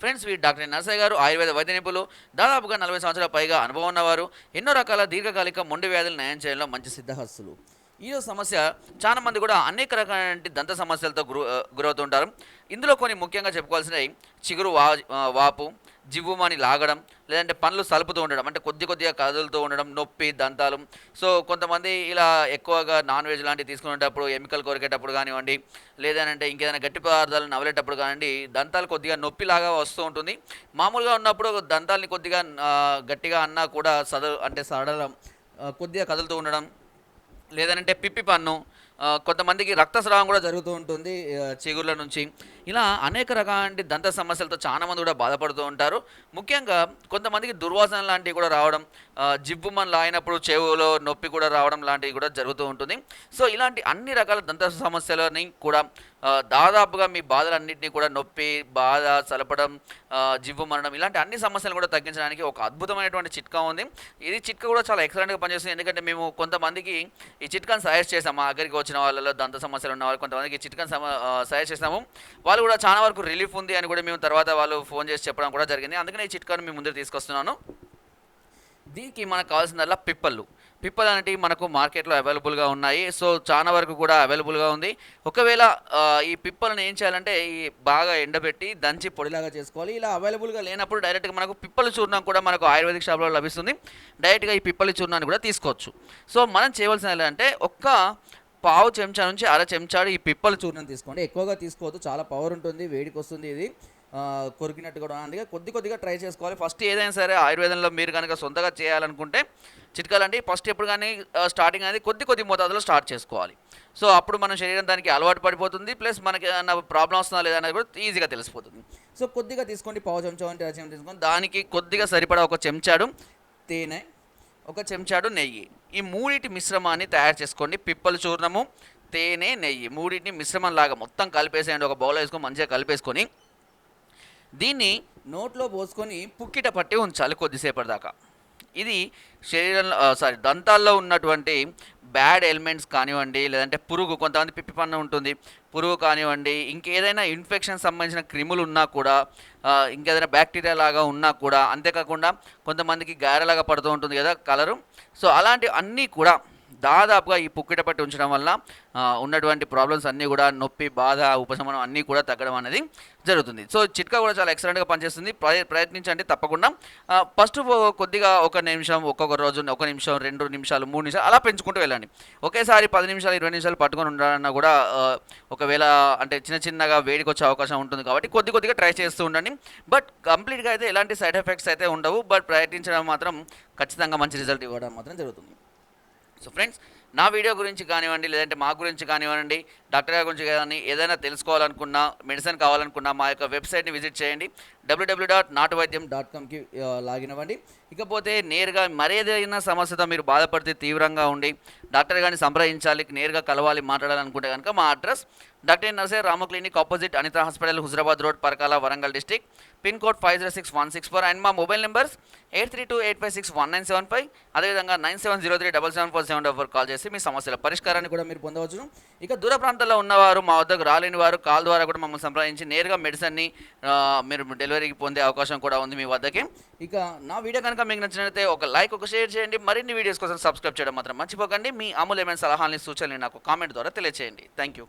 Friends వీరు doctor Narsaiah గారు ఆయుర్వేద వైద్య నిపుణులు. దాదాపుగా నలభై సంవత్సరాల పైగా అనుభవం ఉన్నవారు. ఎన్నో రకాల దీర్ఘకాలిక మొండి వ్యాధులు నయం చేయడంలో మంచి సిద్ధహస్తులు. ఈ సమస్య చాలా మంది కూడా అనేక రకాల దంత సమస్యలతో గురు గురవుతుంటారు. ఇందులో కొన్ని ముఖ్యంగా చెప్పుకోవాల్సినవి చిగురు వా వాపు జివ్వుమని లాగడం లేదంటే పనులు సలుపుతూ ఉండడం అంటే కొద్ది కొద్దిగా కదులుతూ ఉండడం నొప్పి దంతాలు. సో కొంతమంది ఇలా ఎక్కువగా నాన్ వెజ్ లాంటివి తీసుకునేటప్పుడు ఎమికల్ కొరికేటప్పుడు కానివ్వండి లేదంటే ఇంకేదైనా గట్టి పదార్థాలు నవలేటప్పుడు కానివ్వండి దంతాలు కొద్దిగా నొప్పిలాగా వస్తూ ఉంటుంది. మామూలుగా ఉన్నప్పుడు దంతాలని కొద్దిగా గట్టిగా అన్నా కూడా సద అంటే సడలం కొద్దిగా కదులుతూ ఉండడం లేదంటే పిప్పి పన్ను కొంతమందికి రక్తస్రావం కూడా జరుగుతూ ఉంటుంది చిగుర్ల నుంచి. ఇలా అనేక రకాలంటి దంత సమస్యలతో చాలామంది కూడా బాధపడుతూ ఉంటారు. ముఖ్యంగా కొంతమందికి దుర్వాసన లాంటివి కూడా రావడం జిబ్బు మన లాగినప్పుడు చెవులో నొప్పి కూడా రావడం లాంటివి కూడా జరుగుతూ ఉంటుంది. సో ఇలాంటి అన్ని రకాల దంత సమస్యలని కూడా దాదాపుగా మీ బాధలన్నింటినీ కూడా నొప్పి బాధ చలపడం జివ్వు మరణం ఇలాంటి అన్ని సమస్యలు కూడా తగ్గించడానికి ఒక అద్భుతమైనటువంటి చిట్కా ఉంది. ఇది చిట్కా కూడా చాలా ఎక్సలెంట్గా పనిచేస్తుంది. ఎందుకంటే మేము కొంతమందికి ఈ చిట్కాను సజెస్ట్ చేసాము మా దగ్గరికి వచ్చిన వాళ్ళలో దంత సమస్యలు ఉన్న వాళ్ళు కొంతమందికి ఈ చిట్కాని సజెస్ట్ చేసాము వాళ్ళు కూడా చాలా వరకు రిలీఫ్ ఉంది అని కూడా మేము తర్వాత వాళ్ళు ఫోన్ చేసి చెప్పడం కూడా జరిగింది. అందుకనే ఈ చిట్కాను మేము ముందు తీసుకొస్తున్నాను. దీనికి మనకు కావాల్సిందల్లా పిప్పళ్ళు. పిప్పల్ అనేటివి మనకు మార్కెట్లో అవైలబుల్గా ఉన్నాయి. సో చాలా వరకు కూడా అవైలబుల్గా ఉంది. ఒకవేళ ఈ పిప్పలను ఏం చేయాలంటే ఈ బాగా ఎండబెట్టి దంచి పొడిలాగా చేసుకోవాలి. ఇలా అవైలబుల్గా లేనప్పుడు డైరెక్ట్గా మనకు పిప్పల చూర్ణం కూడా మనకు ఆయుర్వేదిక్ షాప్లో లభిస్తుంది. డైరెక్ట్గా ఈ పిప్పల చూర్ణాన్ని కూడా తీసుకోవచ్చు. సో మనం చేయవలసిన ఏంటంటే ఒక్క పావు చెంచా నుంచి అర చెంచాడు ఈ పిప్పల చూర్ణం తీసుకోండి. ఎక్కువగా తీసుకోవద్దు చాలా పవర్ ఉంటుంది వేడికి వస్తుంది ఇది. కొరికినట్టు కూడా అందుకే కొద్ది కొద్దిగా ట్రై చేసుకోవాలి. ఫస్ట్ ఏదైనా సరే ఆయుర్వేదంలో మీరు కనుక సొంతగా చేయాలనుకుంటే చిట్కాలండి. ఫస్ట్ ఎప్పుడు కానీ స్టార్టింగ్ అనేది కొద్ది కొద్ది మోతాదులో స్టార్ట్ చేసుకోవాలి. సో అప్పుడు మన శరీరం దానికి అలవాటు పడిపోతుంది ప్లస్ మనకి ఏమైనా ప్రాబ్లం వస్తుందా లేదా అనేది కూడా ఈజీగా తెలిసిపోతుంది. సో కొద్దిగా తీసుకోండి పావు చెంచా అంటే చెంచా తీసుకోండి దానికి కొద్దిగా సరిపడా ఒక చెంచాడు తేనె ఒక చెంచాడు నెయ్యి. ఈ మూడింటి మిశ్రమాన్ని తయారు చేసుకోండి. పిప్పల చూర్ణము తేనె నెయ్యి. మూడింటిని మిశ్రమం లాగా మొత్తం కలిపేసేయండి. ఒక బౌల్ వేసుకొని మంచిగా కలిపేసుకొని దీన్ని నోట్లో పోసుకొని పుక్కిట పట్టి ఉంచాలి కొద్దిసేపటి దాకా ఇది శరీరంలో సారీ దంతాల్లో ఉన్నటువంటి బ్యాడ్ ఎలిమెంట్స్ కానివ్వండి లేదంటే పురుగు కొంతమంది పిప్పి పన్ను ఉంటుంది పురుగు కానివ్వండి ఇంకేదైనా ఇన్ఫెక్షన్ సంబంధించిన క్రిములు ఉన్నా కూడా ఇంకేదైనా బ్యాక్టీరియా లాగా ఉన్నా కూడా అంతేకాకుండా కొంతమందికి గారెలాగా పడుతూ ఉంటుంది కదా కలరు. సో అలాంటి అన్నీ కూడా దాదాపుగా ఈ పుక్కిట పట్టి ఉంచడం వల్ల ఉన్నటువంటి ప్రాబ్లమ్స్ అన్నీ కూడా నొప్పి బాధ ఉపశమనం అన్నీ కూడా తగ్గడం అనేది జరుగుతుంది. సో చిట్కా కూడా చాలా ఎక్సలెంట్గా పనిచేస్తుంది. ప్రయత్నించండి తప్పకుండా. ఫస్ట్ కొద్దిగా ఒక నిమిషం ఒక్కొక్క రోజు ఒక నిమిషం రెండు నిమిషాలు మూడు నిమిషాలు అలా పెంచుకుంటూ వెళ్ళండి. ఒకేసారి పది నిమిషాలు ఇరవై నిమిషాలు పట్టుకొని ఉండాలన్నా కూడా ఒకవేళ అంటే చిన్న చిన్నగా వేడికి వచ్చే అవకాశం ఉంటుంది కాబట్టి కొద్ది కొద్దిగా ట్రై చేస్తూ ఉండండి. బట్ కంప్లీట్గా అయితే ఎలాంటి సైడ్ ఎఫెక్ట్స్ అయితే ఉండవు. బట్ ప్రయత్నించడం మాత్రం ఖచ్చితంగా మంచి రిజల్ట్ ఇవ్వడం మాత్రం జరుగుతుంది. సో ఫ్రెండ్స్ నా వీడియో గురించి కానివ్వండి లేదంటే మా గురించి కానివ్వండి డాక్టర్ గారి గురించి కానీ ఏదైనా తెలుసుకోవాలనుకున్నా మెడిసిన్ కావాలనుకున్నా మా యొక్క వెబ్సైట్ని విజిట్ చేయండి. డబ్ల్యూడబ్ల్యూ డాట్ నాటు వైద్యం డాట్ కామ్కి లాగిన్ అవ్వండి. ఇకపోతే నేరుగా మరేదైనా సమస్యతో మీరు బాధపడితే తీవ్రంగా ఉండి డాక్టర్ గారిని సంప్రదించాలి నేరుగా కలవాలి మాట్లాడాలనుకుంటే కనుక మా address doctor Narse Rama clinic opposite Anitha hospital Huzurabad road Parakala Warangal district pin code five zero six one six four and మా mobile numbers eight three two eight five six one nine seven five. అదేవిధంగా nine seven zero three double seven four seven four call చేసి మీ సమస్యల పరిష్కారాన్ని కూడా మీరు పొందవచ్చు ఇక దూర ప్రాంతాల్లో ఉన్నవారు మా వద్దకు రాలేని వారు కాల్ ద్వారా కూడా మమ్మల్ని సంప్రదించి నేరుగా మెడిసిన్ని మీరు డెలివరీకి పొందే అవకాశం కూడా ఉంది మీ వద్దకి. ఇక నా వీడియో కనుక మీకు నచ్చినట్లయితే ఒక లైక్ ఒక షేర్ చేయండి. మరిన్ని వీడియోస్ కోసం సబ్స్క్రైబ్ చేయడం మాత్రం మర్చిపోకండి. మీ అమూల్యమైన సలహాలని సూచనలు నాకు కామెంట్ ద్వారా తెలియజేయండి థ్యాంక్ యూ